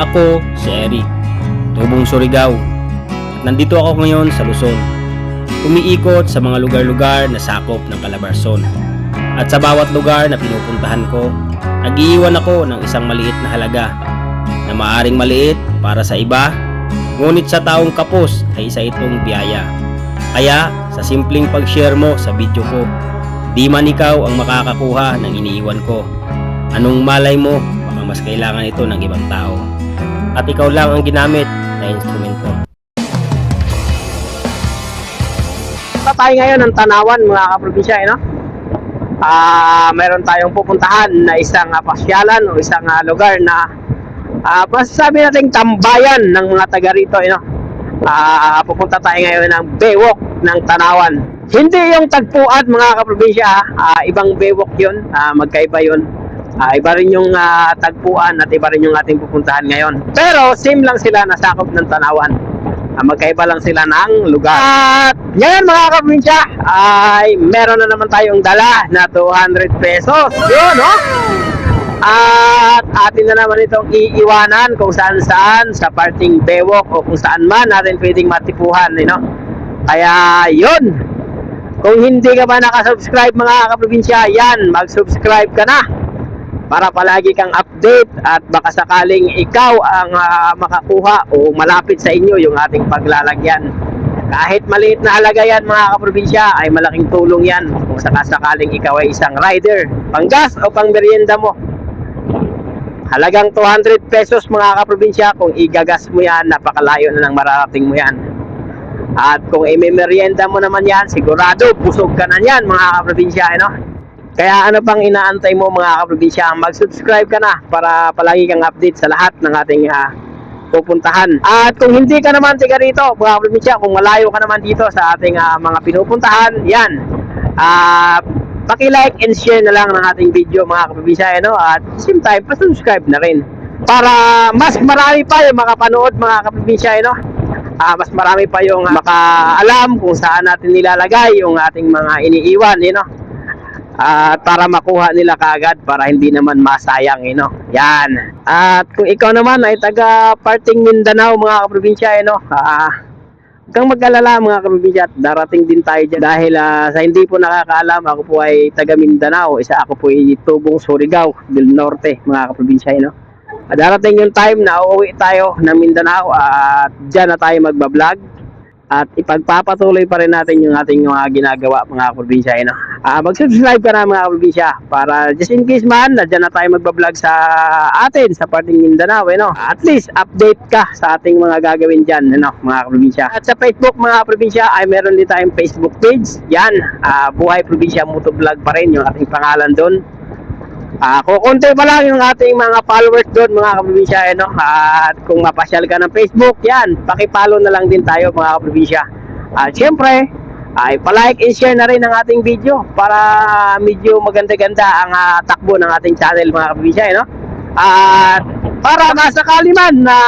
Ako si Eric, tubong Surigao. At nandito ako ngayon sa Luzon. Umiikot sa mga lugar-lugar na sakop ng Calabarzon. At sa bawat lugar na pinupuntahan ko, nagiiwan ako ng isang maliit na halaga na maaring maliit para sa iba, ngunit sa taong kapos ay isa itong biyaya. Kaya sa simpleng pag-share mo sa video ko, di man ikaw ang makakakuha ng iniiwan ko. Anong malay mo, baka mas kailangan ito ng ibang tao. At ikaw lang ang ginamit na instrumento. Punta tayo ngayon ng Tanawan mga kaprobinsya, eh, no? Ah, mayroon tayong pupuntahan na isang ah, pasyalan o isang ah, lugar na ah, masasabi nating tambayan ng mga taga rito, eh, no? Ah, pupunta tayo ngayon ng Bewok ng Tanawan. Hindi yung tagpuan mga kaprobinsya, ah, ibang Bewok 'yun, ah, magkaiba 'yun. Ah, iba rin yung ah, tagpuan at iba rin yung ating pupuntahan ngayon. Pero same lang sila nasakop ng Tanawan. Ah, magkaiba lang sila ng lugar. At ngayon mga kaprobinsya, ay meron na naman tayong dala na 200 pesos. Yun, no? At atin na naman itong iiwanan kung saan saan sa parting bewok o kung saan man natin pwedeng matipuhan, eh, no? Kaya yun, kung hindi ka ba nakasubscribe mga kaprobinsya, yan, mag-subscribe ka na para palagi kang update at baka sakaling ikaw ang ah, makakuha o malapit sa inyo yung ating paglalagyan. Kahit maliit na halaga yan mga kaprobinsya ay malaking tulong yan kung sakasakaling ikaw ay isang rider, panggas o pang merienda mo. Halagang 200 pesos mga kaprobinsya kung igagas mo yan, napakalayo na ng mararating mo yan. At kung imemerienda mo naman yan, sigurado busog ka na yan mga kaprobinsya. Ano? Kaya ano pang inaantay mo mga kaprobinsya, mag-subscribe ka na para palagi kang update sa lahat ng ating ah, pupuntahan. At kung hindi ka naman tiga rito, mga kaprobinsya, kung malayo ka naman dito sa ating ah, mga pinupuntahan, yan. Ah, paki-like and share na lang ng ating video mga kaprobinsya, ano? At same time, pa-subscribe na rin. Para mas marami pa yung makapanood mga kaprobinsya, ano? Ah, mas marami pa yung makaalam kung saan natin nilalagay yung ating mga iniiwan, you know? At para makuha nila kaagad para hindi naman masayang eh, no? Yan. At kung ikaw naman ay taga parting Mindanao mga kaprobinsya no? Ah, huwag kang mag-alala mga kaprobinsya at darating din tayo dyan dahil ah, sa hindi po nakakaalam ako po ay taga Mindanao isa ako po ay tubong Surigao del Norte mga kaprobinsya eh, no? Darating yung time na uuwi tayo ng Mindanao at dyan na tayo magbablog at ipagpapatuloy pa rin natin yung ating mga ginagawa mga probinsya no? Ah, mag-subscribe ka na mga probinsya para just in case man nandiyan na tayo magbablog sa atin sa parting Mindanao eh, no? at least update ka sa ating mga gagawin dyan no? mga probinsya at sa Facebook mga probinsya ay meron din tayong Facebook page yan ah, Buhay Probinsya Motovlog pa rin yung ating pangalan doon Ah, kukunti pa lang yung ating mga followers doon mga kaprobinsya eh, no? At kung mapasyal ka ng Facebook, yan, paki-follow na lang din tayo mga kaprobinsya. At syempre, ay palike and share na rin ang ating video para medyo maganda-ganda ang ah, takbo ng ating channel mga kaprobinsya eh, no? At para masakali man na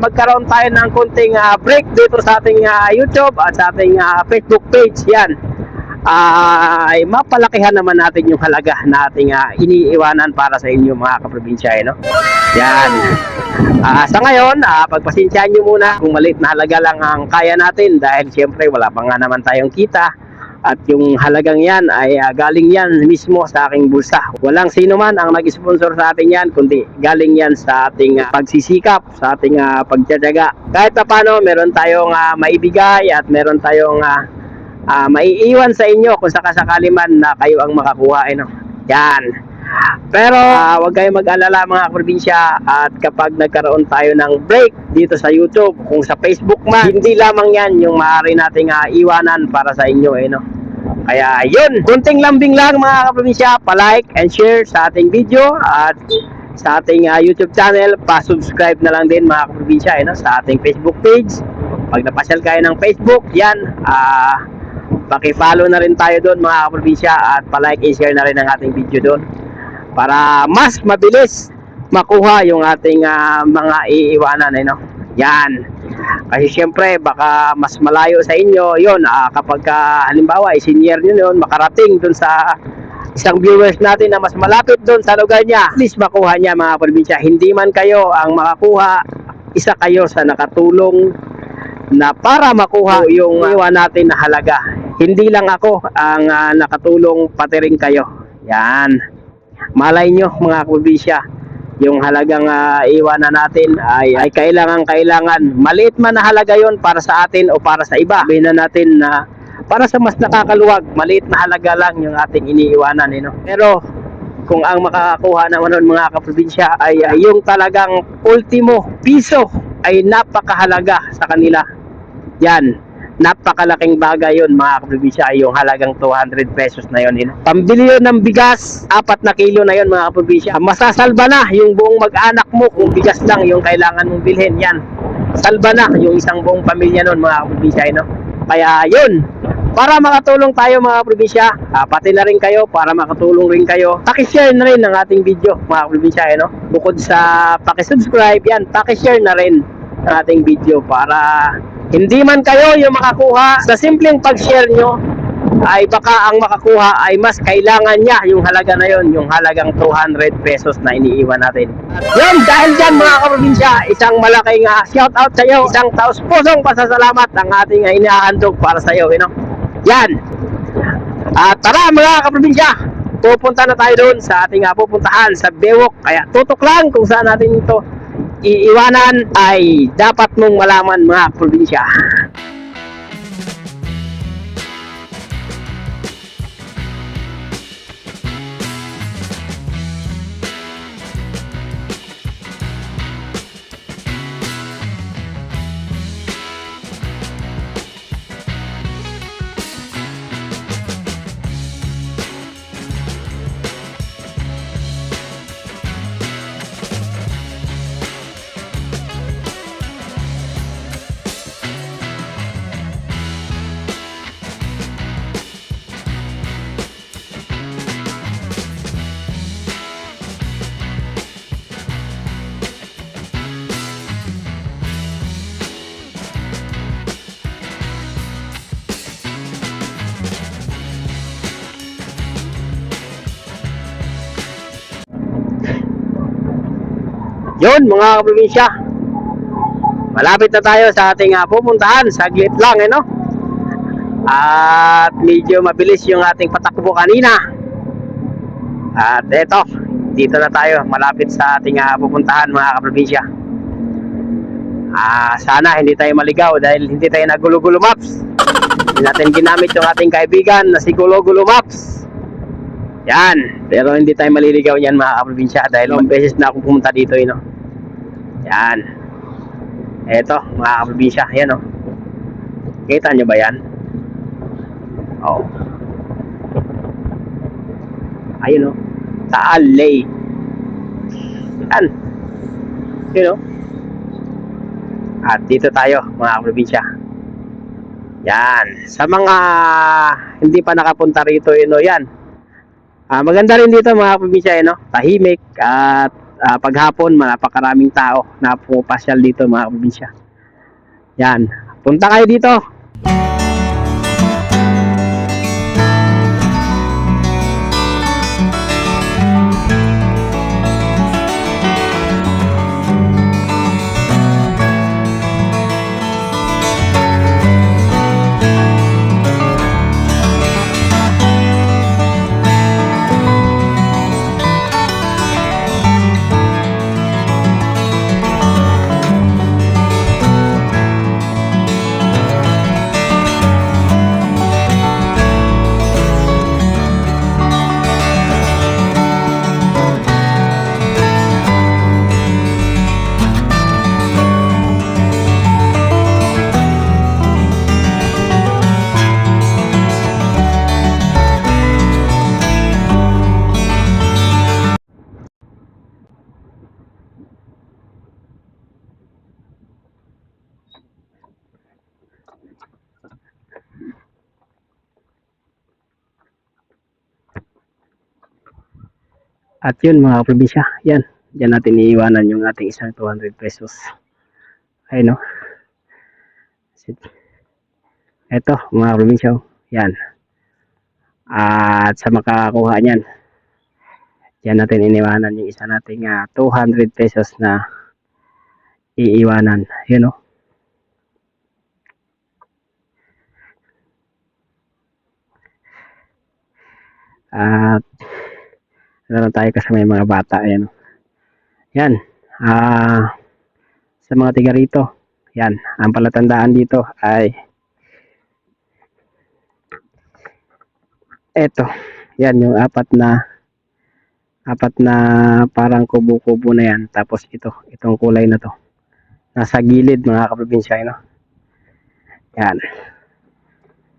magkaroon tayo ng konting ah, break dito sa ating ah, YouTube at sa ating ah, Facebook page, yan ay mapalakihan naman natin yung halaga na ating ah, iniiwanan para sa inyo mga kaprobinsya, eh, no? Yan. Ah, sa ngayon, ah, pagpasensyahan nyo muna kung maliit na halaga lang ang kaya natin dahil siyempre wala pa nga naman tayong kita at yung halagang yan ay ah, galing yan mismo sa aking bulsa. Walang sino man ang nag-sponsor sa atin yan kundi galing yan sa ating ah, pagsisikap, sa ating uh, pagtsatsaga. Kahit pa paano, meron tayong ah, maibigay at meron tayong ah, ah, maiiwan sa inyo kung sakasakali man na kayo ang makakuha. Ano. Yan. Pero ah, huwag kayong mag-alala mga probinsya at kapag nagkaroon tayo ng break dito sa YouTube, kung sa Facebook man, hindi lamang yan yung maaari nating ah, iwanan para sa inyo. Eh, no? Kaya yun, kunting lambing lang mga kaprobinsya, pa-like and share sa ating video at sa ating ah, YouTube channel, pa-subscribe na lang din mga kaprobinsya eh, no? sa ating Facebook page. Pag napasyal kayo ng Facebook, yan, ah, Paki-follow na rin tayo doon mga kaprobinsya at pa-like and share na rin ang ating video doon para mas mabilis makuha yung ating ah, mga iiwanan eh, no? Yan. Kasi syempre baka mas malayo sa inyo 'yon kapag ka, halimbawa i-senior niyo yun makarating doon sa isang viewers natin na mas malapit doon sa lugar niya, please makuha niya mga probinsya. Hindi man kayo ang makakuha, isa kayo sa nakatulong na para makuha yung iwan natin na halaga. Hindi lang ako ang ah, nakatulong, pati rin kayo. Yan. Malay nyo mga probinsya, yung halagang uh, iwanan natin ay, ay kailangan kailangan maliit man na halaga yon para sa atin o para sa iba sabihin na natin na para sa mas nakakaluwag maliit na halaga lang yung ating iniiwanan eh, no? pero kung ang makakakuha naman nun mga kaprobinsya ay, ay yung talagang ultimo piso ay napakahalaga sa kanila yan. Napakalaking bagay yun mga kaprobinsya. Yung halagang 200 pesos na yun. pambili yun ng bigas. Apat na kilo na yun mga kaprobinsya. Masasalba na yung buong mag-anak mo kung bigas lang yung kailangan mong bilhin. Yan. Salba na yung isang buong pamilya nun mga kaprobinsya no? kaya yun. Para makatulong tayo mga probinsya, pati na rin kayo. Para makatulong rin kayo. Pakishare na rin ang ating video mga probinsya, eh, no? Bukod sa pakisubscribe, yan, pakishare na rin ang ating video para hindi man kayo yung makakuha sa simpleng pag-share nyo ay baka ang makakuha ay mas kailangan niya yung halaga na yon yung halagang 200 pesos na iniiwan natin. Yan, dahil dyan mga kaprobinsya, isang malaking uh, shout out sa iyo, isang taos pusong pasasalamat ang ating uh, inihahandog para sa iyo, you know? Yan. At tara mga kaprobinsya, pupunta na tayo doon sa ating uh, pupuntahan sa Bewok. Kaya tutok lang kung saan natin ito iiwanan ay dapat mong malaman mga kaprobinsya. Yun mga kaprobinsya. Malapit na tayo sa ating uh, pupuntahan. Saglit lang eh no. At medyo mabilis yung ating patakbo kanina. At eto, dito na tayo. Malapit sa ating uh, pupuntahan mga kaprobinsya. Ah, sana hindi tayo maligaw dahil hindi tayo nagulo-gulo maps. Hindi natin ginamit yung ating kaibigan na si Gulo-Gulo Maps. Yan. Pero hindi tayo maliligaw niyan mga kaprobinsya dahil ilang beses na akong pumunta dito, eh, no? Yan. Eto, mga kaprobinsya. Yan, oh. Kita nyo ba yan? Oo. Ayun, oh. Taal Lake. Yan. Yun, oh. At dito tayo, mga kaprobinsya. Yan. Sa mga hindi pa nakapunta rito, yun, oh, yan. Ah, maganda rin dito mga probinsya, eh, no? Tahimik at ah, paghapon napakaraming tao na pumapasyal dito mga probinsya. Yan. Punta kayo dito. At yun mga probinsya, yan. Diyan natin iiwanan yung ating isang 200 pesos. Ay no. Ito mga probinsya, oh. yan. At sa makakakuha niyan, yan natin iniwanan yung isa nating ah, 200 pesos na iiwanan. Yun o. At meron tayo kasama yung mga bata. Ayan. Yan. Ah, sa mga tiga rito. Yan. Ang palatandaan dito ay eto. Yan yung apat na apat na parang kubo-kubo na yan. Tapos ito, itong kulay na to. Nasa gilid mga kaprobinsya, no? Yan.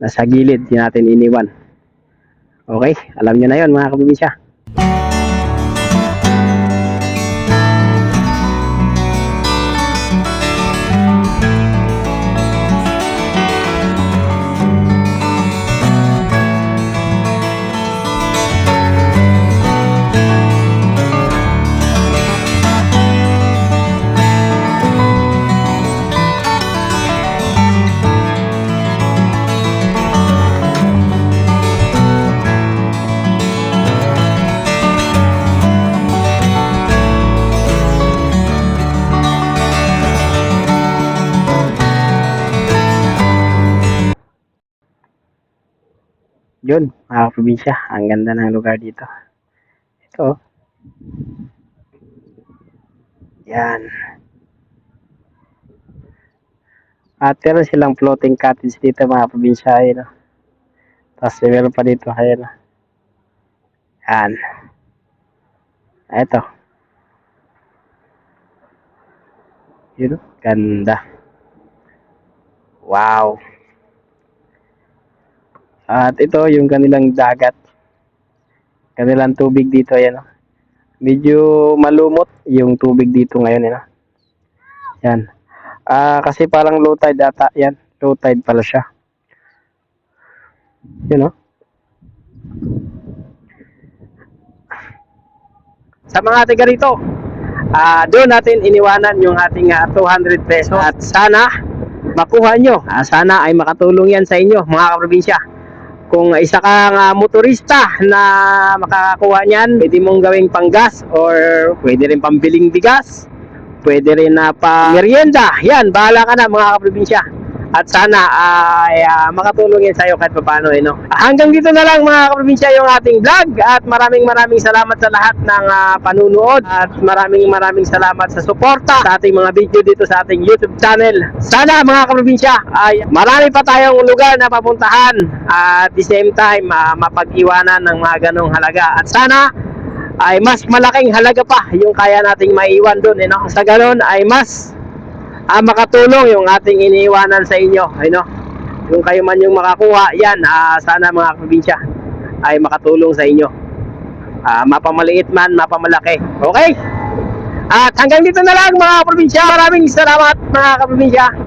Nasa gilid, yun natin iniwan. Okay, alam nyo na yon mga kaprobinsya. Yun, mga probinsya, ang ganda ng lugar dito. Ito. oh. Yan. At meron silang floating cottage dito mga probinsya. Ayun, oh. Tapos meron pa dito. Ayan. oh. Yan. Ito. Yun, ganda. Wow. At ito yung kanilang dagat. Kanilang tubig dito ayan. oh. Medyo malumot yung tubig dito ngayon eh. no? Yan. Ah kasi parang low tide ata yan. Low tide pala siya. Yun oh. Sa mga tiga rito, ah doon natin iniwanan yung ating ah, 200 pesos at sana makuha nyo. Ah, sana ay makatulong yan sa inyo mga kaprobinsya kung isa kang ah, motorista na makakakuha niyan, pwede mong gawing panggas or pwede rin pambiling bigas, pwede rin na pa merienda. Yan, bahala ka na mga kaprobinsya. At sana ay ah, makatulong yan sa iyo kahit paano eh, no? Hanggang dito na lang mga kaprobinsya yung ating vlog at maraming maraming salamat sa lahat ng ah, panunood at maraming maraming salamat sa suporta sa ating mga video dito sa ating YouTube channel. Sana mga kaprobinsya ay marami pa tayong lugar na papuntahan at the same time ah, mapag-iwanan ng mga ganong halaga. At sana ay mas malaking halaga pa yung kaya nating maiwan doon. Eh, no? Sa ganon ay mas ah, makatulong yung ating iniiwanan sa inyo. Ay, no? Kung kayo man yung makakuha, yan, ah, sana mga probinsya ay makatulong sa inyo. Ah, mapamaliit man, mapamalaki. Okay? At hanggang dito na lang mga probinsya. Maraming salamat mga kaprobinsya.